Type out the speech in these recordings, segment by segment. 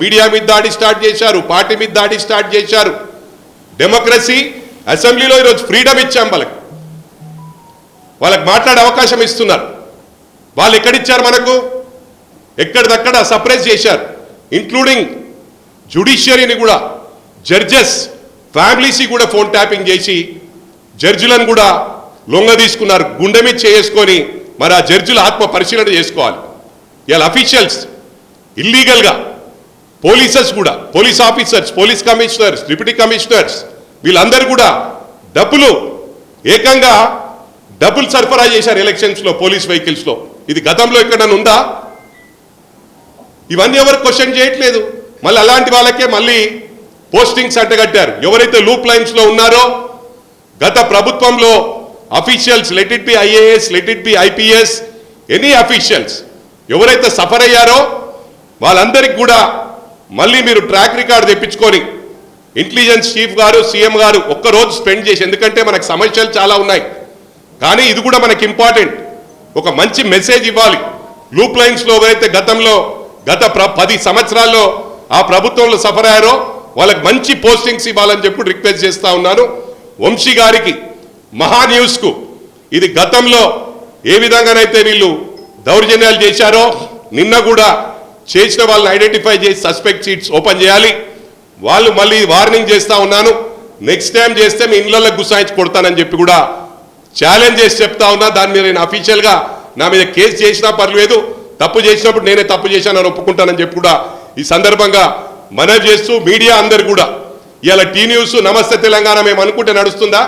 Media మీద దాడి start చేశారు పార్టీ మీద దాడి స్టార్ట్ చేశారు. డెమోక్రసీ అసెంబ్లీలో ఈరోజు ఫ్రీడమ్ ఇచ్చాం వాళ్ళకి. వాళ్ళకి మాట్లాడే అవకాశం ఇస్తున్నారు. వాళ్ళు ఎక్కడిచ్చారు మనకు? ఎక్కడిదక్కడ సప్రెస్ చేశారు. ఇంక్లూడింగ్ జుడిషియరీని కూడా జడ్జెస్ ఫ్యామిలీస్కి కూడా ఫోన్ ట్యాపింగ్ చేసి జడ్జిలను కూడా లొంగ తీసుకున్నారు గుండె మీద చేసుకొని మరి ఆ జడ్జిల ఆత్మ పరిశీలన చేసుకోవాలి. ఇవాళ అఫీషియల్స్ ఇల్లీగల్గా పోలీసెస్ కూడా police officers police commissioners deputy commissioners వీళ్ళందరూ కూడా డబ్బులు ఏకంగా డబ్బులు సరఫరా చేశారు ఎలక్షన్స్లో పోలీస్ వెహికల్స్లో ఇది గతంలో ఎక్కడన్నా ఉందా? ఇవన్నీ ఎవరు క్వశ్చన్ చేయట్లేదు. మళ్ళీ అలాంటి వాళ్ళకే మళ్ళీ పోస్టింగ్స్ అంటగట్టారు. ఎవరైతే లూప్ లైన్స్లో ఉన్నారో గత ప్రభుత్వంలో officials let it be IAS let it be IPS any officials ఎవరైతే సఫర్ అయ్యారో వాళ్ళందరికీ కూడా మళ్ళీ మీరు ట్రాక్ రికార్డ్ తెప్పించుకొని ఇంటెలిజెన్స్ చీఫ్ గారు సీఎం గారు ఒక్కరోజు స్పెండ్ చేసి ఎందుకంటే మనకు సమస్యలు చాలా ఉన్నాయి. కానీ ఇది కూడా మనకి ఇంపార్టెంట్ ఒక మంచి మెసేజ్ ఇవ్వాలి. లూప్ లైన్స్లో ఎవరైతే గతంలో గత ప్ర- పది సంవత్సరాల్లో ఆ ప్రభుత్వంలో సఫర్ అయ్యారో వాళ్ళకి మంచి పోస్టింగ్స్ ఇవ్వాలని చెప్పి రిక్వెస్ట్ చేస్తూ ఉన్నాను. వంశీ గారికి మహా న్యూస్ ఇది గతంలో ఏ విధంగానైతే వీళ్ళు దౌర్జన్యాలు చేశారో నిన్న కూడా చేసిన వాళ్ళని ఐడెంటిఫై చేసి సస్పెక్ట్ సీట్స్ ఓపెన్ చేయాలి. వాళ్ళు మళ్ళీ వార్నింగ్ చేస్తూ ఉన్నాను. నెక్స్ట్ టైం చేస్తే మీ ఇళ్ళల్లో గుసాయించి కొడతానని చెప్పి కూడా ఛాలెంజ్ చేసి చెప్తా ఉన్నా. దాని మీద నేను అఫీషియల్గా నా మీద కేసు చేసినా పర్లేదు తప్పు చేసినప్పుడు నేనే తప్పు చేశానని ఒప్పుకుంటానని చెప్పి కూడా ఈ సందర్భంగా మనవి చేస్తూ మీడియా అందరు కూడా ఇవాళ టీ న్యూస్ నమస్తే తెలంగాణ మేము అనుకుంటే నడుస్తుందా?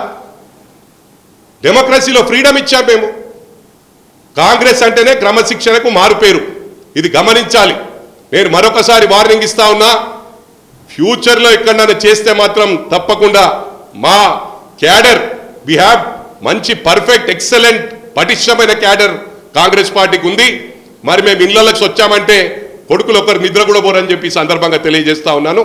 డెమోక్రసీలో ఫ్రీడమ్ ఇచ్చాం మేము. కాంగ్రెస్ అంటేనే క్రమశిక్షణకు మారుపేరు. ఇది గమనించాలి. నేను మరొకసారి వార్నింగ్ ఇస్తా ఉన్నా ఫ్యూచర్లో ఎక్కడైనా చేస్తే మాత్రం తప్పకుండా మా క్యాడర్ వి హ్యావ్ మంచి పర్ఫెక్ట్ ఎక్సలెంట్ పటిష్టమైన క్యాడర్ కాంగ్రెస్ పార్టీకి ఉంది. మరి మేము ఇళ్ళలోకి వచ్చామంటే కొడుకులు ఒకరు నిద్ర కూడా పోరని చెప్పి సందర్భంగా తెలియజేస్తా ఉన్నాను.